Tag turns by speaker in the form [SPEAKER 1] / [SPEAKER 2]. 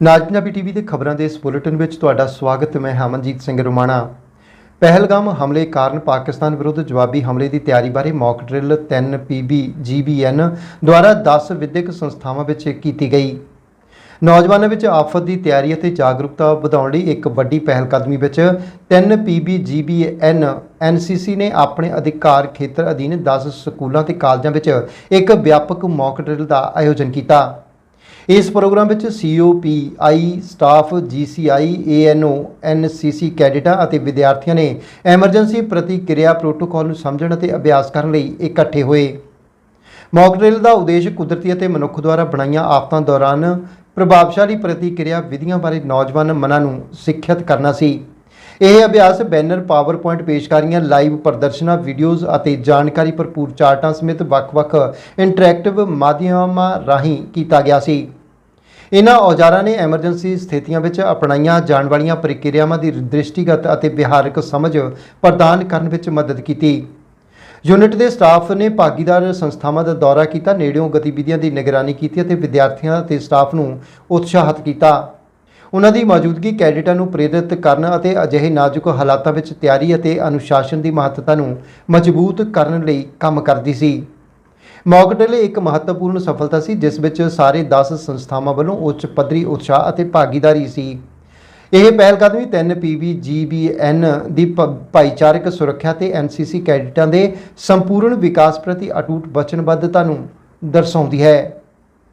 [SPEAKER 1] ਨਾਜ Punjabi TV ਦੇ ਖਬਰਾਂ ਦੇ ਇਸ ਬੁਲੇਟਿਨ ਵਿੱਚ ਤੁਹਾਡਾ ਸਵਾਗਤ ਮੈਂ ਹਮਨਜੀਤ ਸਿੰਘ ਰੋਮਾਣਾ। ਪਹਿਲਗਾਮ ਹਮਲੇ ਕਾਰਨ ਪਾਕਿਸਤਾਨ ਵਿਰੁੱਧ ਜਵਾਬੀ ਹਮਲੇ ਦੀ ਤਿਆਰੀ ਬਾਰੇ ਮੌਕ ਡਰਿਲ 3 ਪੀਬੀ ਜੀਬੀਐਨ ਦੁਆਰਾ 10 ਵਿਦਿਅਕ ਸੰਸਥਾਵਾਂ ਵਿੱਚ ਕੀਤੀ ਗਈ। ਨੌਜਵਾਨਾਂ ਵਿੱਚ ਆਫਤ ਦੀ ਤਿਆਰੀ ਅਤੇ ਜਾਗਰੂਕਤਾ ਵਧਾਉਣ ਲਈ ਇੱਕ ਵੱਡੀ ਪਹਿਲਕਦਮੀ ਵਿੱਚ 3 ਪੀਬੀ ਜੀਬੀਐਨ ਐਨਸੀਸੀ ਨੇ ਆਪਣੇ ਅਧਿਕਾਰ ਖੇਤਰ ਅਧੀਨ 10 ਸਕੂਲਾਂ ਤੇ ਕਾਲਜਾਂ ਵਿੱਚ ਇੱਕ ਵਿਆਪਕ ਮੌਕ ਡਰਿਲ ਦਾ ਆਯੋਜਨ ਕੀਤਾ। ਇਸ ਪ੍ਰੋਗਰਾਮ ਵਿੱਚ ਸੀਓਪੀਆਈ ਸਟਾਫ ਜੀਸੀਆਈ ਏਐਨਓ ਐਨਸੀਸੀ ਕੈਡਿਟਾਂ ਅਤੇ ਵਿਦਿਆਰਥੀਆਂ ਨੇ ਐਮਰਜੈਂਸੀ ਪ੍ਰਤੀਕਿਰਿਆ ਪ੍ਰੋਟੋਕਾਲ ਨੂੰ ਸਮਝਣ ਅਤੇ ਅਭਿਆਸ ਕਰਨ ਲਈ ਇਕੱਠੇ ਹੋਏ। ਮੌਕ ਡਰਿਲ ਦਾ ਉਦੇਸ਼ ਕੁਦਰਤੀ ਅਤੇ ਮਨੁੱਖ ਦੁਆਰਾ ਬਣਾਈਆਂ ਆਫਤਾਂ ਦੌਰਾਨ ਪ੍ਰਭਾਵਸ਼ਾਲੀ ਪ੍ਰਤੀਕਿਰਿਆ ਵਿਧੀਆਂ ਬਾਰੇ ਨੌਜਵਾਨ ਮਨਾਂ ਨੂੰ ਸਿੱਖਿਅਤ ਕਰਨਾ ਸੀ। ਇਹ ਅਭਿਆਸ ਬੈਨਰ, ਪਾਵਰਪੁਆਇੰਟ ਪੇਸ਼ਕਾਰੀਆਂ, ਲਾਈਵ ਪ੍ਰਦਰਸ਼ਨਾਂ, ਵੀਡੀਓਜ਼ ਅਤੇ ਜਾਣਕਾਰੀ ਭਰਪੂਰ ਚਾਰਟਾਂ ਸਮੇਤ ਵੱਖ-ਵੱਖ ਇੰਟਰੈਕਟਿਵ ਮਾਧਿਅਮਾਂ ਰਾਹੀਂ ਕੀਤਾ ਗਿਆ ਸੀ। ਇਹਨਾਂ ਔਜ਼ਾਰਾਂ ਨੇ ਐਮਰਜੈਂਸੀ ਸਥਿਤੀਆਂ ਵਿੱਚ ਅਪਣਾਈਆਂ ਜਾਣ ਵਾਲੀਆਂ ਪ੍ਰਕਿਰਿਆਵਾਂ ਦੀ ਦ੍ਰਿਸ਼ਟੀਗਤ ਅਤੇ ਵਿਹਾਰਕ ਸਮਝ ਪ੍ਰਦਾਨ ਕਰਨ ਵਿੱਚ ਮਦਦ ਕੀਤੀ। ਯੂਨਿਟ ਦੇ ਸਟਾਫ ਨੇ ਭਾਗੀਦਾਰ ਸੰਸਥਾਵਾਂ ਦਾ ਦੌਰਾ ਕੀਤਾ, ਨੇੜਿਓਂ ਗਤੀਵਿਧੀਆਂ ਦੀ ਨਿਗਰਾਨੀ ਕੀਤੀ ਅਤੇ ਵਿਦਿਆਰਥੀਆਂ ਅਤੇ ਸਟਾਫ ਨੂੰ ਉਤਸ਼ਾਹਿਤ ਕੀਤਾ। ਉਹਨਾਂ ਦੀ ਮੌਜੂਦਗੀ ਕੈਡਿਟਾਂ ਨੂੰ ਪ੍ਰੇਰਿਤ ਕਰਨ ਅਤੇ ਅਜਿਹੇ ਨਾਜ਼ੁਕ ਹਾਲਾਤਾਂ ਵਿੱਚ ਤਿਆਰੀ ਅਤੇ ਅਨੁਸ਼ਾਸਨ ਦੀ ਮਹੱਤਤਾ ਨੂੰ ਮਜ਼ਬੂਤ ਕਰਨ ਲਈ ਕੰਮ ਕਰਦੀ ਸੀ। ਮੌਕ ਇੱਕ ਮਹੱਤਵਪੂਰਨ ਸਫਲਤਾ ਸੀ, ਜਿਸ ਵਿੱਚ ਸਾਰੇ 10 ਸੰਸਥਾਵਾਂ ਵੱਲੋਂ ਉੱਚ ਪੱਧਰੀ ਉਤਸ਼ਾਹ ਅਤੇ ਭਾਗੀਦਾਰੀ ਸੀ। ਇਹ ਪਹਿਲਕਦਮੀ 3 ਪੀਵੀਜੀਬੀਐਨ ਦੀ ਭ- ਭਾਈਚਾਰਕ ਸੁਰੱਖਿਆ ਤੇ ਐਨਸੀਸੀ ਕੈਡਿਟਾਂ ਦੇ ਸੰਪੂਰਨ ਵਿਕਾਸ ਪ੍ਰਤੀ ਅਟੂਟ ਵਚਨਬੱਧਤਾ ਨੂੰ ਦਰਸਾਉਂਦੀ ਹੈ।